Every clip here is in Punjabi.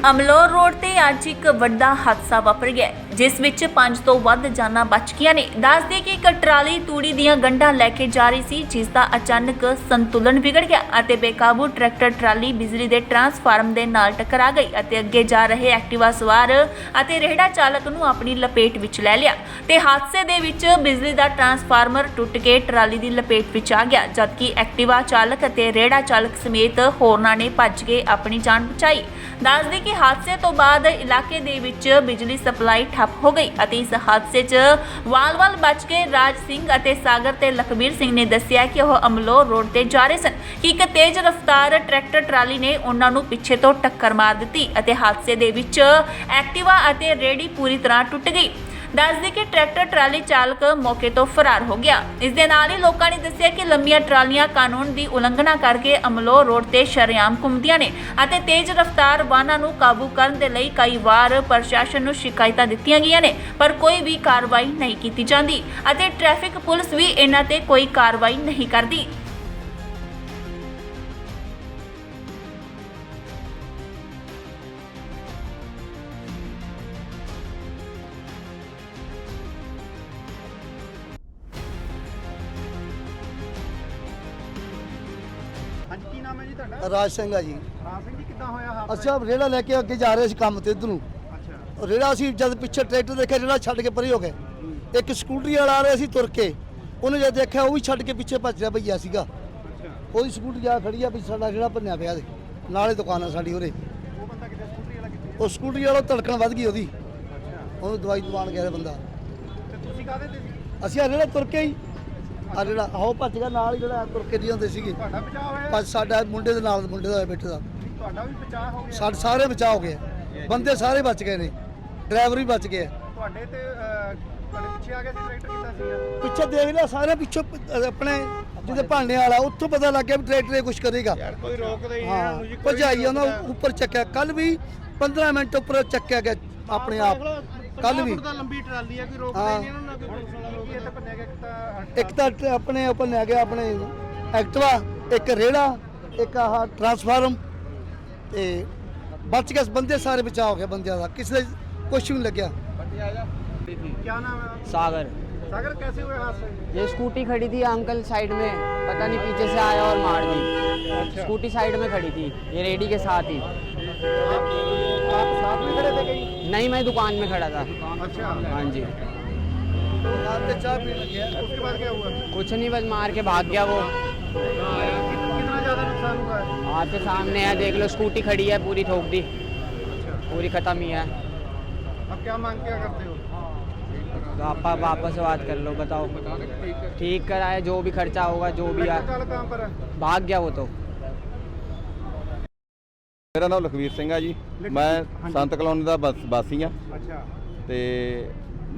ਅਮਲੋਰ ਰੋਡ ਤੇ ਅੱਜ ਇੱਕ ਵੱਡਾ ਹਾਦਸਾ ਵਾਪਰ ਗਿਆ ਜਿਸ ਵਿੱਚ ਪੰਜ ਤੋਂ ਵੱਧ ਜਾਨਾਂ ਬਚ ਗਈਆਂ ਨੇ। ਦੱਸਦੇ ਕਿ ਇੱਕ ਟਰਾਲੀ ਤੂੜੀ ਦੀਆਂ ਗੰਢਾਂ ਲੈ ਕੇ ਜਾ ਰਹੀ ਸੀ, ਜਿਸ ਦਾ ਅਚਾਨਕ ਸੰਤੁਲਨ ਵਿਗੜ ਗਿਆ ਅਤੇ ਬੇਕਾਬੂ ਟਰੈਕਟਰ ਟਰਾਲੀ ਬਿਜਲੀ ਦੇ ਟਰਾਂਸਫਾਰਮ ਦੇ ਨਾਲ ਟਕਰਾ ਗਈ ਅਤੇ ਅੱਗੇ ਜਾ ਰਹੇ ਐਕਟਿਵਾ ਸਵਾਰ ਅਤੇ ਰੇਹੜਾ ਚਾਲਕ ਨੂੰ ਆਪਣੀ ਲਪੇਟ ਵਿੱਚ ਲੈ ਲਿਆ। ਤੇ ਹਾਦਸੇ ਦੇ ਵਿੱਚ ਬਿਜਲੀ ਦਾ ਟਰਾਂਸਫਾਰਮਰ ਟੁੱਟ ਕੇ ਟਰਾਲੀ ਦੀ ਲਪੇਟ ਵਿੱਚ ਆ ਗਿਆ, ਜਦਕਿ ਐਕਟਿਵਾ ਚਾਲਕ ਅਤੇ ਰੇਹੜਾ ਚਾਲਕ ਸਮੇਤ ਹੋਰਨਾਂ ਨੇ ਭੱਜ ਕੇ ਆਪਣੀ ਜਾਨ ਬਚਾਈ। ਦੱਸਦੇ ਕਿ ਹਾਦਸੇ ਤੋਂ ਬਾਅਦ ਇਲਾਕੇ ਦੇ ਵਿੱਚ ਬਿਜਲੀ ਸਪਲਾਈ ਠੱਪ ਹੋ ਗਈ ਅਤੇ ਇਸ ਹਾਦਸੇ 'ਚ ਵਾਲ-ਵਾਲ ਬਚ ਕੇ ਰਾਜ ਸਿੰਘ ਅਤੇ ਸਾਗਰ ਤੇ ਲਖਬੀਰ ਸਿੰਘ ਨੇ ਦੱਸਿਆ ਕਿ ਉਹ ਅਮਲੋਹ ਰੋਡ ਤੇ ਜਾ ਰਹੇ ਸਨ। ਕਿ ਇੱਕ ਤੇਜ਼ ਰਫ਼ਤਾਰ ਟਰੈਕਟਰ ਟਰਾਲੀ ਨੇ ਉਹਨਾਂ ਨੂੰ ਪਿੱਛੇ ਤੋਂ ਟੱਕਰ ਮਾਰ ਦਿੱਤੀ ਅਤੇ ਹਾਦਸੇ ਦੇ ਵਿੱਚ ਐਕਟਿਵਾ ਅਤੇ ਰੇੜੀ ਪੂਰੀ ਤਰ੍ਹਾਂ ਟੁੱਟ ਗਈ। ਦੱਸਦੇ ਕਿ ਟਰੈਕਟਰ ਟਰਾਲੀ ਚਾਲਕ ਮੌਕੇ ਤੋਂ ਫਰਾਰ ਹੋ ਗਿਆ। ਇਸ ਦੇ ਨਾਲ ਹੀ ਲੋਕਾਂ ਨੇ ਦੱਸਿਆ ਕਿ ਲੰਮੀਆਂ ਟਰਾਲੀਆਂ ਕਾਨੂੰਨ ਦੀ ਉਲੰਘਣਾ ਕਰਕੇ ਅਮਲੋਹ ਰੋਡ ਤੇ ਸ਼ਰੇਆਮ ਘੁੰਮਦੀਆਂ ਨੇ ਅਤੇ ਤੇਜ਼ ਰਫ਼ਤਾਰ ਵਾਹਨਾਂ ਨੂੰ ਕਾਬੂ ਕਰਨ ਦੇ ਲਈ ਕਈ ਵਾਰ ਪ੍ਰਸ਼ਾਸਨ ਨੂੰ ਸ਼ਿਕਾਇਤਾਂ ਦਿੱਤੀਆਂ ਗਈਆਂ ਨੇ, ਪਰ ਕੋਈ ਵੀ ਕਾਰਵਾਈ ਨਹੀਂ ਕੀਤੀ ਜਾਂਦੀ ਅਤੇ ਟ੍ਰੈਫਿਕ ਪੁਲਿਸ ਵੀ ਇਹਨਾਂ ਤੇ ਕੋਈ ਕਾਰਵਾਈ ਨਹੀਂ ਕਰਦੀ। ਹਾਂਜੀ ਕੀ ਨਾਮ ਹੈ ਜੀ ਤੁਹਾਡਾ? ਰਾਜ ਸਿੰਘ ਆ ਜੀ। ਰਾਮ ਸਿੰਘ ਜੀ ਕਿੱਦਾਂ ਹੋਇਆ ਹਾਦਸਾ? ਅੱਛਾ ਰੇੜਾ ਲੈ ਕੇ ਅੱਗੇ ਜਾ ਰਹੇ ਸੀ ਕੰਮ ਤੇ ਇਧਰ। ਨੂੰ ਅੱਛਾ ਰੇੜਾ ਅਸੀਂ ਜਦ ਪਿੱਛੇ ਟਰੈਕਟਰ ਦੇਖਿਆ ਰੇੜਾ ਛੱਡ ਕੇ ਪਰੇ ਹੋ ਗਏ। ਇੱਕ ਸਕੂਟਰੀ ਵਾਲਾ ਆ ਰਿਹਾ ਸੀ ਤੁਰ ਕੇ। ਉਹਨੇ ਜਦ ਦੇਖਿਆ ਉਹ ਵੀ ਛੱਡ ਕੇ ਪਿੱਛੇ ਭੱਜ ਰਿਹਾ ਭਈਆ ਸੀਗਾ। ਅੱਛਾ। ਉਹਦੀ ਸਕੂਟਰੀ ਆ ਖੜੀ ਆ ਵੀ ਸਾਡਾ ਰੇੜਾ ਭੰਨਿਆ ਪਿਆ ਦੇ ਨਾਲੇ ਦੁਕਾਨ ਆ ਸਾਡੀ ਉਰੇ। ਉਹ ਬੰਦਾ ਕਿੱਥੇ ਸਕੂਟਰੀ ਵਾਲਾ ਕਿੱਥੇ? ਉਹ ਸਕੂਟਰੀ ਵਾਲਾ ਧੜਕਣ ਵੱਧ ਗਈ ਉਹਦੀ। ਅੱਛਾ। ਉਹਨੂੰ ਦਵਾਈ ਦਵਾਨ ਗਿਆ ਬੰਦਾ। ਤੇ ਤੁਸੀਂ ਕਾਹਦੇ ਤੇ ਸੀ? ਅਸੀਂ ਆ ਰੇੜਾ ਤੁਰ ਕੇ ਹੀ ਆ ਜਿਹੜਾ ਆਹੋ ਭੱਜ ਗਿਆ ਨਾਲ ਹੀ ਜਿਹੜਾ ਤੁਰ ਕੇ ਦੀ ਹੁੰਦੇ ਸੀਗੇ। ਤੁਹਾਡਾ ਬਚਾਅ ਹੋਇਆ? ਪਰ ਸਾਡਾ ਮੁੰਡੇ ਦੇ ਨਾਲ ਮੁੰਡੇ ਦਾ ਹੋਇਆ ਬੈਠੇ ਦਾ ਤੁਹਾਡਾ ਵੀ ਬਚਾਅ ਹੋ ਗਿਆ। ਸਾਡੇ ਸਾਰੇ ਬਚਾਅ ਹੋ ਗਏ। ਬੰਦੇ ਸਾਰੇ ਬਚ ਗਏ ਨੇ। ਡਰਾਈਵਰ ਵੀ ਬਚ ਗਏ। ਤੁਹਾਡੇ ਤੇ ਅਹ, ਤੁਹਾਡੇ ਪਿੱਛੇ ਆ ਗਿਆ ਸੀ ਟਰੈਕਟਰ ਕਿੱਦਾਂ ਸੀਗਾ? ਪਿੱਛੇ ਦੇਖ ਲਿਆ ਸਾਰੇ ਪਿੱਛੋਂ ਆਪਣੇ ਜਿਹਦੇ ਭਾਂਡੇ ਵਾਲਾ ਉੱਥੋਂ ਪਤਾ ਲੱਗ ਗਿਆ ਵੀ ਟਰੈਕਟਰ ਇਹ ਕੁਝ ਕਰੇਗਾ। ਯਾਰ ਕੋਈ ਰੋਕਦਾ ਹੀ ਹਾਂ ਭਜਾਈ ਉਹਨਾਂ ਉੱਪਰ ਚੱਕਿਆ। ਕੱਲ ਵੀ 15 ਮਿੰਟ ਉੱਪਰ ਚੱਕਿਆ ਗਿਆ ਆਪਣੇ ਆਪ। ਕੱਲ ਵੀ ਤਾਂ ਲੰਬੀ ਟਰਾਲੀ ਆ ਕੋਈ ਰੋਕਦਾ ਹਾਂ। ਹੀ ਨਹੀਂ ਇਹਨਾਂ ਨੂੰ ਕੋਈ ਪੁਲਿਸ ਵਾਲਾ ਰੋਕਦਾ ਇਹ ਤਾਂ ਭੰਨਿਆ ਗਿਆ ਇੱਕ ਤਾਂ ਇੱਕ ਤਾਂ ਟ- ਆਪਣੇ ਉੱਪਰ ਲੈ ਗਿਆ ਆਪਣੇ ਐਕਟਿਵਾ ਇੱਕ ਰੇੜਾ ਇੱਕ ਆਹ ਟਰਾਂਸਫਾਰਮ ਤੇ ਬਚ ਗਏ ਬੰਦੇ ਸਾਰੇ ਬਚਾਅ ਹੋ ਗਿਆ ਬੰਦਿਆਂ ਦਾ ਕਿਸੇ ਦੇ ਕੁਝ ਵੀ ਨਹੀਂ ਲੱਗਿਆ क्या नाम है सागर सागर कैसे हुए हादसे ये स्कूटी खड़ी थी अंकल साइड में पता नहीं पीछे से आया और मार दी अच्छा स्कूटी साइड में खड़ी थी ये रेडी के साथ ही आप खड़े थे कहीं? नहीं मैं दुकान में खड़ा था। अच्छा। हाँ जी। उसके बाद क्या हुआ? कुछ नहीं बस मार के भाग गया वो। हाँ कितना ज़्यादा नुकसान हुआ आपके हाँ, तो सामने है देख लो स्कूटी खड़ी है पूरी ठोक दी अच्छा। पूरी ख़त्म ही है। अब क्या मांग क्या करते हो? तो आप वापस बात कर लो बताओ। ठीक कराए जो भी खर्चा होगा जो भी भाग गया वो तो। ਮੇਰਾ ਨਾਮ ਲਖਵੀਰ ਸਿੰਘ ਆ ਜੀ। ਮੈਂ ਸੰਤ ਕਲੋਨੀ ਦਾ ਵਾਸੀ ਆ। ਅੱਛਾ। ਤੇ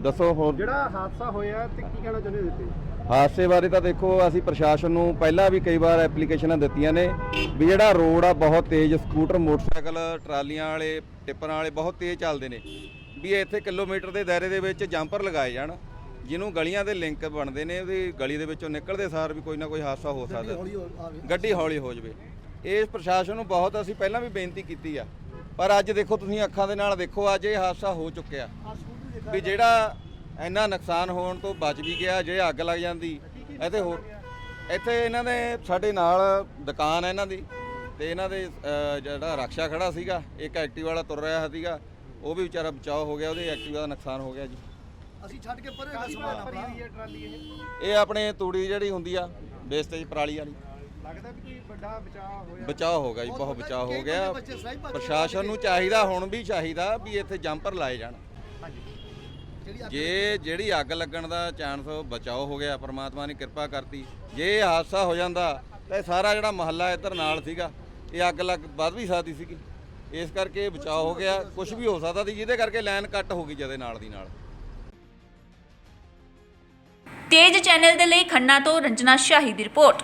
ਦੱਸੋ ਹੋਰ? ਜਿਹੜਾ ਹਾਦਸਾ ਹੋਇਆ ਤੇ ਕੀ ਕਹਿਣਾ ਚਾਹੁੰਦੇ ਹੋ ਤੁਸੀਂ? ਹਾਦਸੇ ਬਾਰੇ ਤਾਂ ਦੇਖੋ ਅਸੀਂ ਪ੍ਰਸ਼ਾਸਨ ਨੂੰ ਪਹਿਲਾਂ ਵੀ ਕਈ ਵਾਰ ਐਪਲੀਕੇਸ਼ਨਾਂ ਦਿੱਤੀਆਂ ਨੇ ਵੀ ਜਿਹੜਾ ਰੋਡ ਆ ਬਹੁਤ ਤੇਜ਼ ਸਕੂਟਰ ਮੋਟਰਸਾਈਕਲ ਟਰਾਲੀਆਂ ਵਾਲੇ ਟਿੱਪਰਾਂ ਵਾਲੇ ਬਹੁਤ ਤੇਜ਼ ਚੱਲਦੇ ਨੇ। ਵੀ ਇੱਥੇ ਕਿਲੋਮੀਟਰ ਦੇ ਦਾਇਰੇ ਦੇ ਵਿੱਚ ਜੰਪਰ ਲਗਾਏ ਜਾਣ ਜਿਹਨੂੰ ਗਲੀਆਂ ਦੇ ਲਿੰਕ ਬਣਦੇ ਨੇ ਉਹਦੀ ਗਲੀ ਦੇ ਵਿੱਚੋਂ ਨਿਕਲਦੇ ਸਾਰ ਵੀ ਕੋਈ ਨਾ ਕੋਈ ਹਾਦਸਾ ਹੋ ਸਕਦਾ। ਗੱਡੀ ਹੌਲੀ ਹੋ ਜਵੇ। ਇਸ ਪ੍ਰਸ਼ਾਸਨ ਨੂੰ ਬਹੁਤ ਅਸੀਂ ਪਹਿਲਾਂ ਵੀ ਬੇਨਤੀ ਕੀਤੀ ਆ। ਪਰ ਅੱਜ ਦੇਖੋ ਤੁਸੀਂ ਅੱਖਾਂ ਦੇ ਨਾਲ ਦੇਖੋ ਅੱਜ ਇਹ ਹਾਦਸਾ ਹੋ ਚੁੱਕਿਆ। ਵੀ ਜਿਹੜਾ ਇੰਨਾ ਨੁਕਸਾਨ ਹੋਣ ਤੋਂ ਬਚ ਵੀ ਗਿਆ ਜੇ ਅੱਗ ਲੱਗ ਜਾਂਦੀ ਇੱਥੇ ਹੋਰ ਇੱਥੇ ਇਹਨਾਂ ਦੇ ਸਾਡੇ ਨਾਲ ਦੁਕਾਨ ਹੈ ਇਹਨਾਂ ਦੀ ਤੇ ਇਹਨਾਂ ਦੇ ਜਿਹੜਾ ਰਕਸ਼ਾ ਖੜਾ ਸੀਗਾ ਇੱਕ ਐਕਟਿਵ ਵਾਲਾ ਤੁਰ ਰਿਹਾ ਸੀਗਾ ਉਹ ਵੀ ਵਿਚਾਰਾ ਬਚਾਅ ਹੋ ਗਿਆ ਉਹਦੇ ਐਕਟਿਵਾ ਦਾ ਨੁਕਸਾਨ ਹੋ ਗਿਆ ਜੀ। ਅਸੀਂ ਛੱਡ ਕੇ ਪਰੇ ਕਾਹਦੀ ਸਮਾਨ ਆਪਣਾ ਇਹ ਇਹ ਆਪਣੇ ਤੂੜੀ ਜਿਹੜੀ ਹੁੰਦੀ ਆ ਵੇਸਟੇਜ ਪਰਾਲੀ ਵਾਲੀ। ਲੱਗਦਾ ਵੀ ਕੋਈ ਵੱਡਾ ਬਚਾਅ ਹੋਇਆ ਬਚਾਅ ਹੋ ਗਿਆ ਜੀ ਬਹੁਤ ਬਚਾਅ ਹੋ ਗਿਆ। ਪ੍ਰਸ਼ਾਸਨ ਨੂੰ? ਚਾਹੀਦਾ ਹੁਣ ਵੀ ਚਾਹੀਦਾ ਵੀ ਇੱਥੇ ਜੰਪਰ ਲਾਏ ਜਾਣ। ਜੇ ਜਿਹੜੀ ਅੱਗ ਲੱਗਣ ਦਾ ਚਾਂਸ ਬਚਾਓ ਹੋ ਗਿਆ ਪ੍ਰਮਾਤਮਾ ਨੇ ਕਿਰਪਾ ਕਰਤੀ। ਜੇ ਇਹ ਹਾਦਸਾ ਹੋ ਜਾਂਦਾ ਤਾਂ ਇਹ ਸਾਰਾ ਜਿਹੜਾ ਮਹੱਲਾ ਇੱਧਰ ਨਾਲ ਸੀਗਾ ਇਹ ਅੱਗ ਲੱਗ ਵੱਧ ਵੀ ਸਕਦੀ ਸੀਗੀ। ਇਸ ਕਰਕੇ ਇਹ ਬਚਾਅ ਹੋ ਗਿਆ ਕੁਝ ਵੀ ਹੋ ਸਕਦਾ ਸੀ ਜਿਹਦੇ ਕਰਕੇ ਲਾਈਨ ਕੱਟ ਹੋ ਗਈ ਜਦੇ ਨਾਲ ਦੀ ਨਾਲ। ਤੇਜ ਚੈਨਲ ਦੇ ਲਈ ਖੰਨਾ ਤੋਂ ਰੰਜਨਾ ਸ਼ਾਹੀ ਦੀ ਰਿਪੋਰਟ।